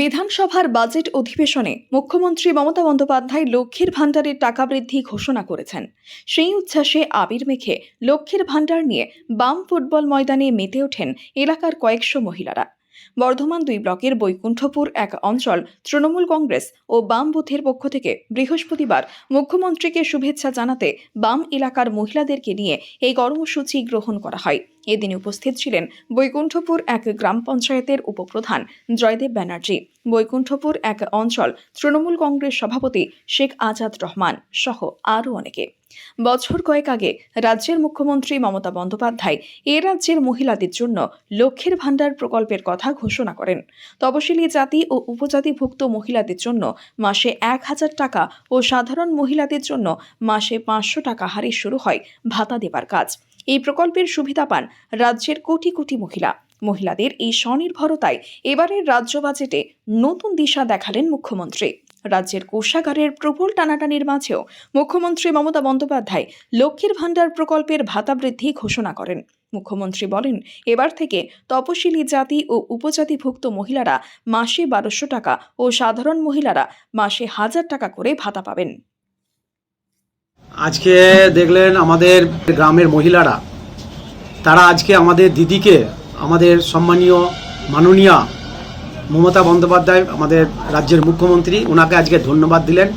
বিধানসভার বাজেট অধিবেশনে মুখ্যমন্ত্রী মমতা বন্দ্যোপাধ্যায় লক্ষ্মীর ভাণ্ডারের টাকা বৃদ্ধি ঘোষণা করেছেন। সেই উচ্ছ্বাসে আবির মেখে লক্ষ্মীর ভাণ্ডার নিয়ে বাম ফুটবল ময়দানে মেতে ওঠেন এলাকার কয়েকশো মহিলারা। বর্ধমান দুই ব্লকের বৈকুণ্ঠপুর এক অঞ্চল, তৃণমূল কংগ্রেস ও বাম বুথের পক্ষ থেকে বৃহস্পতিবার মুখ্যমন্ত্রীকে শুভেচ্ছা জানাতে বাম এলাকার মহিলাদেরকে নিয়ে এই কর্মসূচি গ্রহণ করা হয়। এদিন উপস্থিত ছিলেন বৈকুণ্ঠপুর এক গ্রাম পঞ্চায়েতের উপপ্রধান জয়দেব ব্যানার্জি। বৈকুণ্ঠপুর এক অঞ্চল তৃণমূল কংগ্রেস সভাপতি শেখ আজাদ রহমান সহ আরও অনেকে। বছর কয়েক আগে রাজ্যের মুখ্যমন্ত্রী মমতা বন্দ্যোপাধ্যায় এ রাজ্যের মহিলাদের জন্য লক্ষ্যের ভাণ্ডার প্রকল্পের কথা ঘোষণা করেন। তপশিলি জাতি ও উপজাতিভুক্ত মহিলাদের জন্য মাসে এক হাজার টাকা ও সাধারণ মহিলাদের জন্য মাসে পাঁচশো টাকা হারে শুরু হয় ভাতা দেবার কাজ। এই প্রকল্পের সুবিধা পান রাজ্যের কোটি কোটি মহিলা। মহিলাদের এই স্বনির্ভরতায় এবারের রাজ্য বাজেটে নতুন দিশা দেখালেন মুখ্যমন্ত্রী। রাজ্যের কোষাগারের প্রবল টানাটানির মাঝেও মুখ্যমন্ত্রী মমতা বন্দ্যোপাধ্যায় লক্ষ্মীর ভাণ্ডার প্রকল্পের ভাতা বৃদ্ধি ঘোষণা করেন। মুখ্যমন্ত্রী বলেন, এবার থেকে তপশিলি জাতি ও উপজাতিভুক্ত মহিলারা মাসে বারোশো টাকা ও সাধারণ মহিলারা মাসে হাজার টাকা করে ভাতা পাবেন। আজকে দেখলেন আমাদের গ্রামের মহিলারা, তারা আজকে আমাদের দিদিকে আমাদের সম্মানীয় মাননীয়া মমতা বন্দ্যোপাধ্যায়, আমাদের রাজ্যের মুখ্যমন্ত্রী, ওনাকে আজকে ধন্যবাদ দিলেন।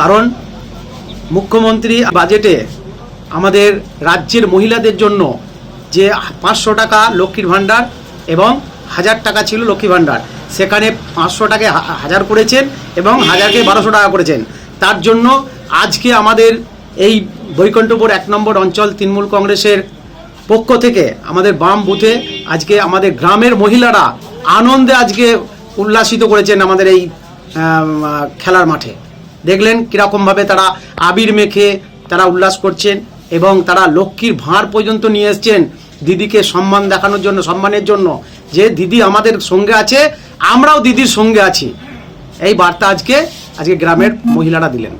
কারণ মুখ্যমন্ত্রী বাজেটে আমাদের রাজ্যের মহিলাদের জন্য যে পাঁচশো টাকা লক্ষ্মীর ভাণ্ডার এবং হাজার টাকা ছিল লক্ষ্মী ভাণ্ডার, সেখানে পাঁচশো টাকা হাজার করেছেন এবং হাজারকে বারোশো টাকা করেছেন। তার জন্য আজকে আমাদের এই বৈকুণ্ঠপুর এক নম্বর অঞ্চল তৃণমূল কংগ্রেসের পক্ষ থেকে আমাদের বাম বুথে আজকে আমাদের গ্রামের মহিলারা আনন্দে আজকে উল্লাসিত করেছেন আমাদের এই খেলার মাঠে। দেখলেন কীরকমভাবে তারা আবির মেখে তারা উল্লাস করছেন এবং তারা লক্ষ্মীর ভাঁড় পর্যন্ত নিয়ে এসছেন দিদিকে সম্মান দেখানোর জন্য, সম্মানের জন্য। যে দিদি আমাদের সঙ্গে আছে, আমরাও দিদির সঙ্গে আছি। এই বার্তা আজকে আজকে গ্রামের মহিলারা দিলেন।